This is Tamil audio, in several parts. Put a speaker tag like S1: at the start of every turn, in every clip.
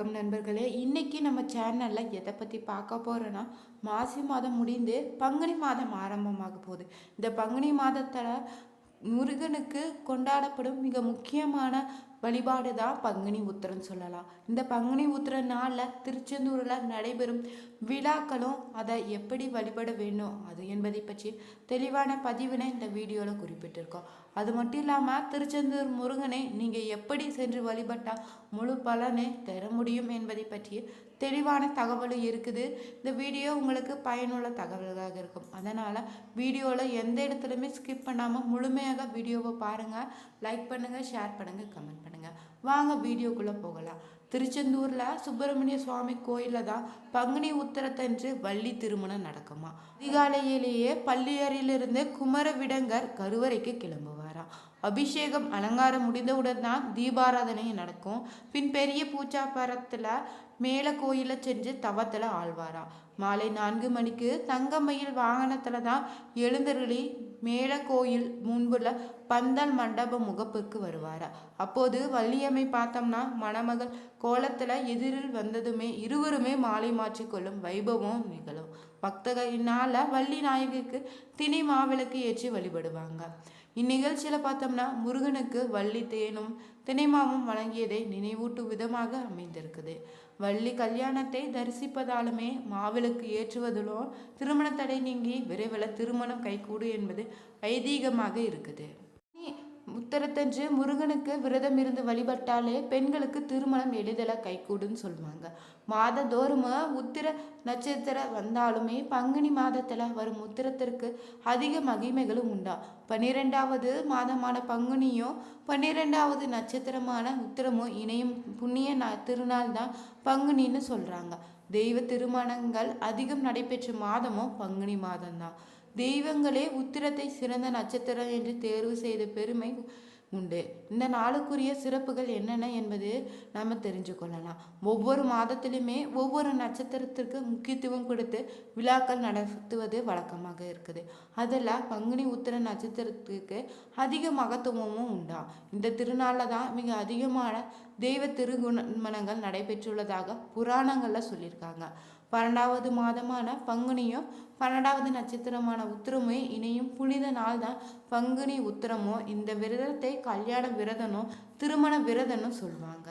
S1: வணக்கம் நண்பர்களே. இன்னைக்கு நம்ம சேனலில் எதை பற்றி பார்க்க போகிறோன்னா மாசி மாதம் முடிந்து பங்குனி மாதம் ஆரம்பமாக போகுது. இந்த பங்குனி மாதத்தில் முருகனுக்கு கொண்டாடப்படும் மிக முக்கியமான வழிபாடு தான் பங்குனி உத்திரன்னு சொல்லலாம். இந்த பங்குனி உத்திர நாளில் திருச்செந்தூரில் நடைபெறும் விழாக்களும் அதை எப்படி வழிபட வேணும்? அது என்பதை பற்றி தெளிவான பதிவினை இந்த வீடியோவில் குறிப்பிட்டிருக்கோம். அது மட்டும் இல்லாமல் திருச்செந்தூர் முருகனை நீங்கள் எப்படி சென்று வழிபட்டால் முழு பலனை தர முடியும் என்பதை பற்றி தெளிவான தகவலும் இருக்குது. இந்த வீடியோ உங்களுக்கு பயனுள்ள தகவல்களாக இருக்கும். அதனால் வீடியோவில் எந்த இடத்துலையுமே ஸ்கிப் பண்ணாமல் முழுமையாக வீடியோவை பாருங்கள் லைக் பண்ணுங்கள் ஷேர் பண்ணுங்கள் கமெண்ட் பண்ணுங்கள் வாங்க வீடியோக்குள்ளே போகலாம். திருச்செந்தூரில் சுப்பிரமணிய சுவாமி கோயிலில் தான் பங்குனி உத்தரத்தன்று வள்ளி திருமணம் நடக்குமா? அதிகாலையிலேயே பள்ளியறையிலிருந்து குமரவிடங்கர் கருவறைக்கு கிளம்புவாராம். அபிஷேகம் அலங்காரம் முடிந்தவுடன் தான் தீபாராதனை நடக்கும். பின் பெரிய பூச்சாப்பரத்தில் மேலே கோயிலில் சென்று தவத்தில் ஆழ்வாராம் மாலை நான்கு மணிக்கு தங்கமயில் வாகனத்தில் தான் எழுந்தருளி மேலக்கோயில் முன்புள்ள பந்தல் மண்டப முகப்புக்கு வருவாரா? அப்போது வள்ளியம்மை பார்த்தோம்னா மணமகள் கோலத்துல எதிரில் வந்ததுமே இருவருமே மாலை மாற்றிக்கொள்ளும் வைபவம் நிகழும். பக்தகையினால வள்ளி நாயகிக்கு திணை மாவிளக்கு ஏற்றி வழிபடுவாங்க. இந்நிகழ்ச்சியில் பார்த்தோம்னா முருகனுக்கு வள்ளி தேனும் தினைமாவும் வழங்கியதை நினைவூட்டும் விதமாக அமைந்திருக்குது. வள்ளி கல்யாணத்தை தரிசிப்பதாலுமே மாவிளக்கு ஏற்றுவதிலும் திருமண தடை நீங்கி விரைவில் திருமணம் கைகூடு என்பது ஐதீகமாக இருக்குது. உத்தரத்தன்று முருகனுக்கு விரதம் இருந்து வழிபட்டாலே பெண்களுக்கு திருமணம் எளிதில் கைகூடுன்னு சொல்லுவாங்க. மாதந்தோறும் உத்திர நட்சத்திரம் வந்தாலுமே பங்குனி மாதத்தில் வரும் உத்திரத்திற்கு அதிக மகிமைகளும் உண்டா? பன்னிரெண்டாவது மாதமான பங்குனியும் பன்னிரெண்டாவது நட்சத்திரமான உத்திரமும் இணையும் புண்ணிய நா திருநாள் தான் பங்குனின்னு சொல்கிறாங்க தெய்வ திருமணங்கள் அதிகம் நடைபெற்ற மாதமும் பங்குனி மாதம்தான். தெய்வங்களே உத்திரத்தை சிறந்த நட்சத்திரம் என்று தேர்வு செய்த பெருமை உண்டு. இந்த நாளுக்குரிய சிறப்புகள் என்னென்ன என்பது நம்ம தெரிஞ்சு கொள்ளலாம். ஒவ்வொரு மாதத்திலுமே ஒவ்வொரு நட்சத்திரத்திற்கு முக்கியத்துவம் கொடுத்து விழாக்கள் நடத்துவது வழக்கமாக இருக்குது. அதில் பங்குனி உத்திர நட்சத்திரத்துக்கு அதிக மகத்துவமும் உண்டா? இந்த திருநாளில் தான் மிக அதிகமான தெய்வ திருகுணமனங்கள் நடைபெற்றுள்ளதாக புராணங்களில் சொல்லியிருக்காங்க. பன்னெண்டாவது மாதமான பங்குனியும் பன்னெண்டாவது நட்சத்திரமான உத்திரமும் இணையும் புனித நாள் தான் பங்குனி உத்திரமோ இந்த விரதத்தை கல்யாண விரதனும் திருமண விரதனும் சொல்லுவாங்க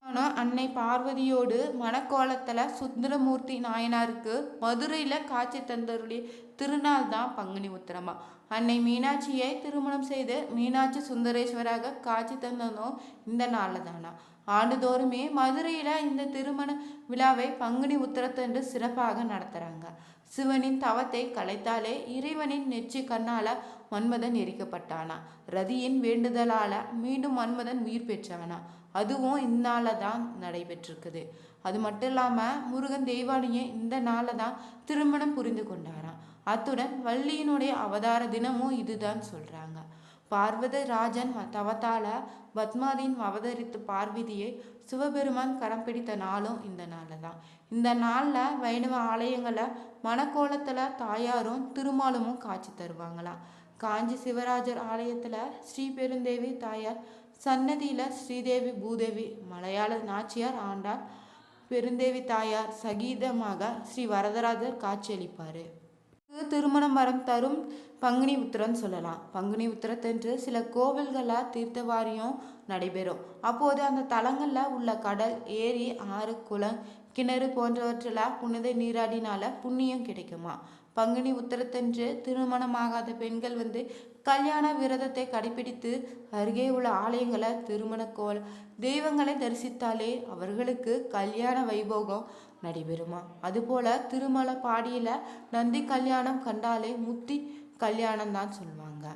S1: ஆனால் அன்னை பார்வதியோடு மணக்கோலத்தில் சுந்தரமூர்த்தி நாயனாருக்கு மதுரையில் காட்சி தந்தருடைய திருநாள் தான் பங்குனி உத்திரமா. அன்னை மீனாட்சியை திருமணம் செய்து மீனாட்சி சுந்தரேஸ்வராக காட்சி தந்ததும் இந்த நாளில் தானா ஆண்டுதோறுமே மதுரையில் இந்த திருமண விழாவை பங்குனி உத்திரத்தன்று சிறப்பாக நடத்துகிறாங்க சிவனின் தவத்தை கலைத்தாலே இறைவனின் நெற்றி கண்ணால் மன்மதன் எரிக்கப்பட்டானா? ரதியின் வேண்டுதலால் மீண்டும் மன்மதன் உயிர் பெற்றானா அதுவும் இந்நாள தான் நடைபெற்றிருக்குது. அது மட்டும் இல்லாமல் முருகன் தெய்வானியை இந்த நாளில் தான் திருமணம் புரிந்து கொண்டாராம். அத்துடன் வள்ளியினுடைய அவதார தினமும் இதுதான் சொல்கிறாங்க பார்வதராஜன் தவத்தால பத்மாதின் அவதரித்து பார்வதியை சிவபெருமான் கரம் பிடித்த நாளும் இந்த நாள் தான் இந்த நாளில் வைணவ ஆலயங்களில் மணக்கோலத்தில் தாயாரும் திருமாலுமும் காட்சி தருவாங்களாம் காஞ்சி சிவராஜர் ஆலயத்தில் ஸ்ரீ பெருந்தேவி தாயார் சன்னதியில் ஸ்ரீதேவி பூதேவி மலையாள நாச்சியார் ஆண்டார் பெருந்தேவி தாயார் சகீதமாக ஸ்ரீ வரதராஜர் காட்சியளிப்பார். திருமணம் மரம் தரும் பங்குனி உத்திரம்னு சொல்லலாம். பங்குனி உத்திரத்தன்று சில கோவில்களில் தீர்த்தவாரியம் நடைபெறும். அப்போது அந்த தலங்களில் உள்ள கடல் ஏரி ஆறு குளம் கிணறு போன்றவற்றில் புனித நீராடினால புண்ணியம் கிடைக்குமா? பங்குனி உத்தரத்தன்று திருமணமாகாத பெண்கள் வந்து கல்யாண விரதத்தை கடைபிடித்து அருகே உள்ள ஆலயங்களை திருமண கோல் தெய்வங்களை தரிசித்தாலே அவர்களுக்கு கல்யாண வைபோகம் நடைபெறுமா? அதுபோல திருமல பாடியில நந்தி கல்யாணம் கண்டாலே முத்தி கல்யாணம் தான் சொல்லுவாங்க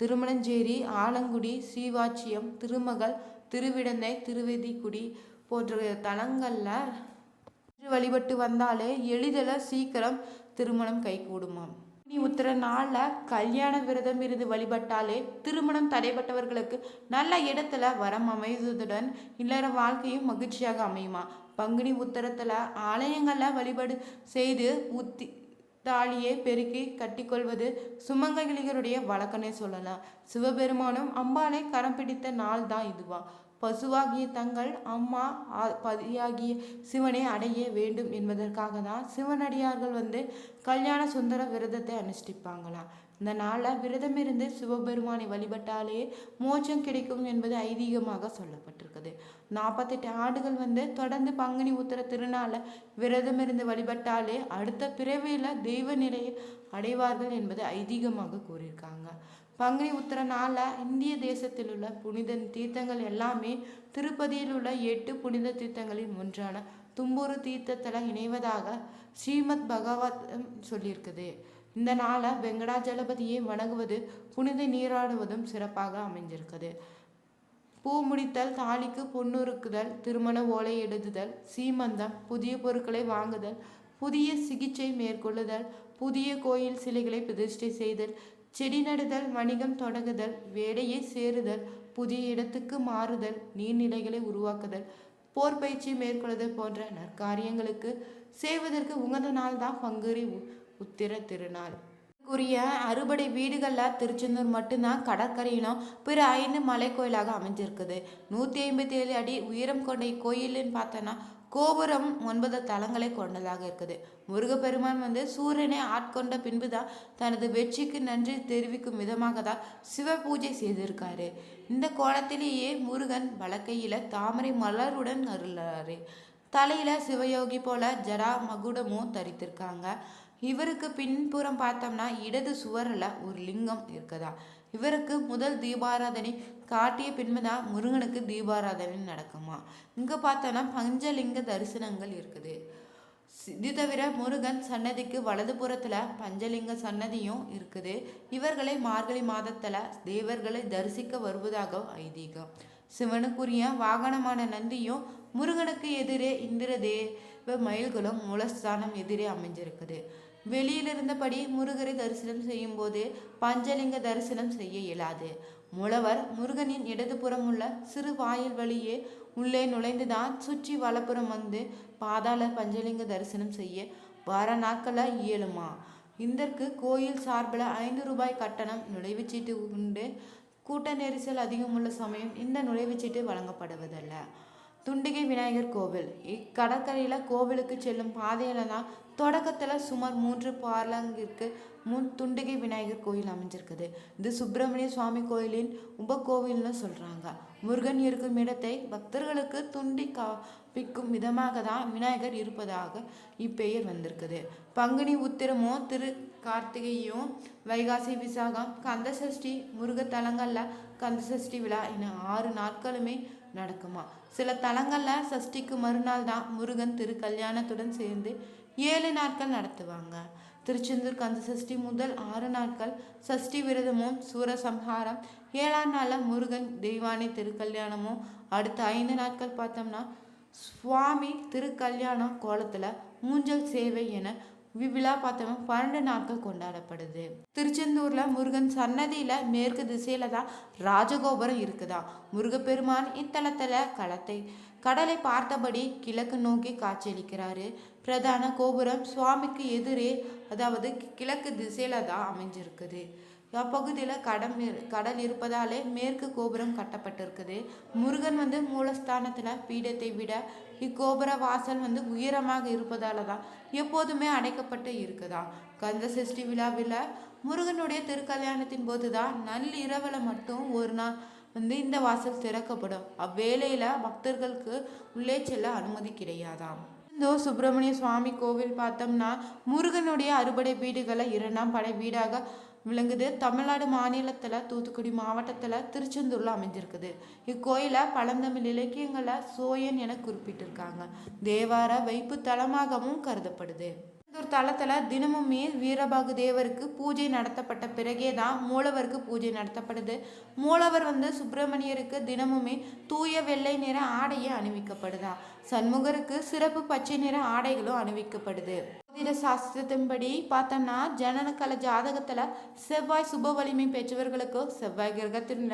S1: திருமணஞ்சேரி ஆலங்குடி ஸ்ரீவாச்சியம் திருமகள் திருவிடந்தை திருவெதிக்குடி போன்ற தலங்களில் வழிபட்டு வந்தாலே எளிதில் சீக்கிரம் திருமணம் கைகூடுமாம். நீ உத்தர நாளில் கல்யாண விரதம் இருந்து வழிபட்டாலே திருமணம் தடைப்பட்டவர்களுக்கு நல்ல இடத்துல வரம் அமைவதுடன் இல்லற வாழ்க்கையும் மகிழ்ச்சியாக அமையுமா? பங்குனி உத்தரத்தில் ஆலயங்களில் வழிபாடு செய்து உத்தி தாலியை பெருக்கி கட்டிக்கொள்வது சுமங்கலிகளுடைய வழக்கனே சொல்லலாம். சிவபெருமானும் அம்பாளை கரம் பிடித்த நாள் தான் இதுவா. பசுவாகிய தங்கள் அம்மா பதியாகிய சிவனை அடைய வேண்டும் என்பதற்காக தான் சிவனடியார்கள் வந்து கல்யாண சுந்தர விரதத்தை அனுஷ்டிப்பாங்களாம் இந்த நாளில் விரதமிருந்து சிவபெருமானை வழிபட்டாலே மோட்சம் கிடைக்கும் என்பது ஐதீகமாக சொல்லப்பட்டிருக்குது. நாற்பத்தெட்டு ஆண்டுகள் வந்து தொடர்ந்து பங்குனி உத்தர திருநாளை விரதமிருந்து வழிபட்டாலே அடுத்த பிறவியில் தெய்வ நிலையை அடைவார்கள் என்பது ஐதீகமாக கூறியிருக்காங்க. பங்குனி உத்திர நாளில் இந்திய தேசத்தில் உள்ள புனித தீர்த்தங்கள் எல்லாமே திருப்பதியில் உள்ள எட்டு புனித தீர்த்தங்களில் ஒன்றான தும்பூரு தீர்த்தத்தில் இணைவதாக ஸ்ரீமத் பகவதம் சொல்லியிருக்குது. இந்த நாளை வெங்கடாஜலபதியை வணங்குவது புனித நீராடுவதும் சிறப்பாக அமைஞ்சிருக்குது. பூ முடித்தல் தாலிக்கு பொன்னுறுக்குதல் திருமண ஓலை எழுதுதல் சீமந்தம் புதிய பொருட்களை வாங்குதல் புதிய சிகிச்சை மேற்கொள்ளுதல் புதிய கோயில் சிலைகளை பிரதிஷ்டை செய்தல் செடி நடுதல் வணிகம் தொடங்குதல் வேலையை சேருதல் புதிய இடத்துக்கு மாறுதல் நீர்நிலைகளை உருவாக்குதல் போர் பயிற்சி மேற்கொள்ளுதல் போன்ற நற்காரியங்களுக்கு செய்வதற்கு உகந்த நாள் தான் பங்குரி உத்திர திருநாள். உரிய அறுபடை வீடுகளில் திருச்செந்தூர் மட்டும்தான் கடற்கரையிலும் பிற ஐந்து மலை கோயிலாக அமைஞ்சிருக்குது. நூற்றி ஐம்பத்தி ஏழு அடி உயரம் கொண்ட இக்கோயிலுன்னு பார்த்தோன்னா கோபுரம் ஒன்பது தலங்களை கொண்டதாக இருக்குது. முருகப்பெருமான் வந்து சூரியனை ஆட்கொண்ட பின்பு தான் தனது வெற்றிக்கு நன்றி தெரிவிக்கும் விதமாக தான் சிவ பூஜை செய்திருக்காரு. இந்த கோலத்திலேயே முருகன் வலக்கையில் தாமரை மலருடன் அருளாரு. தலையில சிவயோகி போல ஜடா மகுடமும் தரித்திருக்காங்க. இவருக்கு பின்புறம் பார்த்தோம்னா இடது சுவரில் ஒரு லிங்கம் இருக்குதா. இவருக்கு முதல் தீபாராதனை காட்டிய பின்புதான் முருகனுக்கு தீபாராதனை நடக்குமா? இங்கே பார்த்தோன்னா பஞ்சலிங்க தரிசனங்கள் இருக்குது. இது தவிர முருகன் சன்னதிக்கு வலது புறத்தில் பஞ்சலிங்க சன்னதியும் இருக்குது. இவர்களை மார்கழி மாதத்தில் தேவர்களை தரிசிக்க வருவதாக ஐதீகம். சிவனுக்குரிய வாகனமான நந்தியும் முருகனுக்கு எதிரே இந்திர தேவ மயில்களும் மூலஸ்தானம் எதிரே அமைஞ்சிருக்குது. வெளியில் இருந்தபடி முருகரை தரிசனம் செய்யும் போது பஞ்சலிங்க தரிசனம் செய்ய இயலாது. மூலவர் முருகனின் இடதுபுறம் உள்ள சிறு வாயில் வழியே உள்ளே நுழைந்துதான் சுற்றி வலப்புறம் வந்து பாதாள பஞ்சலிங்க தரிசனம் செய்ய வார நாட்களில் இயலுமா? இதற்கு கோயில் சார்பில் ஐந்து ரூபாய் கட்டணம் நுழைவுச்சீட்டு உண்டு. கூட்ட நெரிசல் அதிகமுள்ள சமயம் இந்த நுழைவுச்சீட்டு வழங்கப்படுவதல்ல. துண்டிகை விநாயகர் கோவில். இக்கடற்கரையில் கோவிலுக்கு செல்லும் பாதையில தான் தொடக்கத்தில் சுமார் மூன்று பாலங்கிற்கு முன் துண்டிகை விநாயகர் கோயில் அமைஞ்சிருக்குது. இது சுப்பிரமணிய சுவாமி கோயிலின் உபகோவில்னு சொல்கிறாங்க முருகன் இருக்கும் இடத்தை பக்தர்களுக்கு துண்டி காப்பிக்கும் விதமாக தான் விநாயகர் இருப்பதாக இப்பெயர் வந்திருக்குது. பங்குனி உத்திரமும் திரு கார்த்திகையும் வைகாசி விசாகம் கந்தசஷ்டி முருக தலங்களில் கந்தசஷ்டி விழா என ஆறு நாட்களுமே நடக்குமா? சில தலங்களில் சஷ்டிக்கு மறுநாள் தான் முருகன் திருக்கல்யாணத்துடன் சேர்ந்து ஏழு நாட்கள் நடத்துவாங்க. திருச்செந்தூர் கந்த சஷ்டி முதல் ஆறு நாட்கள் சஷ்டி விரதமும் சூரசம்ஹாரம் ஏழாம் நாளில் முருகன் தெய்வானை திருக்கல்யாணமும் அடுத்த ஐந்து நாட்கள் பார்த்தோம்னா சுவாமி திருக்கல்யாணம் கோலத்தில் மூஞ்சல் சேவை என இவ்விழா பார்த்தோம்னா பன்னெண்டு நாட்கள் கொண்டாடப்படுது. திருச்செந்தூர்ல முருகன் சன்னதியில மேற்கு திசையில தான் ராஜகோபுரம் இருக்குதா? முருகப்பெருமான் இத்தலத்துல களத்தை கடலை பார்த்தபடி கிழக்கு நோக்கி காட்சியளிக்கிறாரு. பிரதான கோபுரம் சுவாமிக்கு எதிரே அதாவது கிழக்கு திசையில தான் அமைஞ்சிருக்குது. அப்பகுதியில் கடம் கடல் இருப்பதாலே மேற்கு கோபுரம் கட்டப்பட்டிருக்குது. முருகன் வந்து மூலஸ்தானத்தில் பீடத்தை விட இக்கோபுர வாசல் வந்து உயரமாக இருப்பதால தான் எப்போதுமே அடைக்கப்பட்டு இருக்குதா. கந்த சஷ்டி விழாவில் முருகனுடைய திருக்கல்யாணத்தின் போது தான் நள்ளிரவில் மட்டும் ஒரு நாள் வந்து இந்த வாசல் திறக்கப்படும். அவ்வேளையில் பக்தர்களுக்கு உள்ளே செல்ல அனுமதி கிடையாதாம். இந்த சுப்பிரமணிய சுவாமி கோவில் பார்த்தோம்னா முருகனுடைய அறுபடை வீடுகளை இரண்டாம் படை வீடாக விளங்குது. தமிழ்நாடு மாநிலத்தில் தூத்துக்குடி மாவட்டத்தில் திருச்செந்தூரில் அமைஞ்சிருக்குது. இக்கோயிலை பழந்தமிழ் இலக்கியங்களை சோயன் என குறிப்பிட்டிருக்காங்க. தேவார வைப்பு தலமாகவும் கருதப்படுது. ஒரு தளத்தில் தினமுமே வீரபாகு தேவருக்கு பூஜை நடத்தப்பட்ட பிறகே தான் மூலவருக்கு பூஜை நடத்தப்படுது. மூலவர் வந்து சுப்பிரமணியருக்கு தினமுமே தூய வெள்ளை நிற ஆடையே அணிவிக்கப்படுதா? சண்முகருக்கு சிறப்பு பச்சை நிற ஆடைகளும் அணிவிக்கப்படுது. ஜோதிட சாஸ்திரத்தின்படி பார்த்தோம்னா ஜனனக்கல ஜாதகத்தில் செவ்வாய் சுப வலிமை பெற்றவர்களுக்கு செவ்வாய் கிரகத்தில்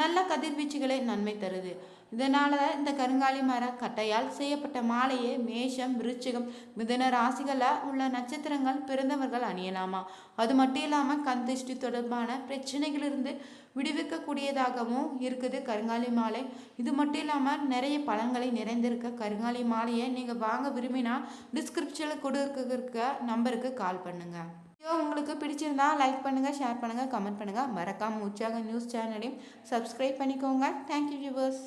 S1: நல்ல கதிர்வீச்சுகளை நன்மை தருது. இதனால் இந்த கருங்காலி மர கட்டையால் செய்யப்பட்ட மாலையை மேஷம் விருச்சிகம் மிதன ராசிகளில் உள்ள நட்சத்திரங்கள் பிறந்தவர்கள் அணியலாமா? அது மட்டும் இல்லாமல் கண் திருஷ்டி தொடர்பான பிரச்சனைகளிலிருந்து விடுவிக்கக்கூடியதாகவும் இருக்குது கருங்காலி மாலை. இது மட்டும் இல்லாமல் நிறைய பழங்களை நிறைந்திருக்க கருங்காலி மாலையை நீங்கள் வாங்க விரும்பினா டிஸ்கிரிப்ஷனில் கொடுக்க நம்பருக்கு கால் பண்ணுங்கள் வீடியோ உங்களுக்கு பிடிச்சிருந்தா லைக் பண்ணுங்கள் ஷேர் பண்ணுங்கள் கமெண்ட் பண்ணுங்கள் மறக்காமல் உற்சாக நியூஸ் சேனலையும் சப்ஸ்கிரைப் பண்ணிக்கோங்க. Thank you viewers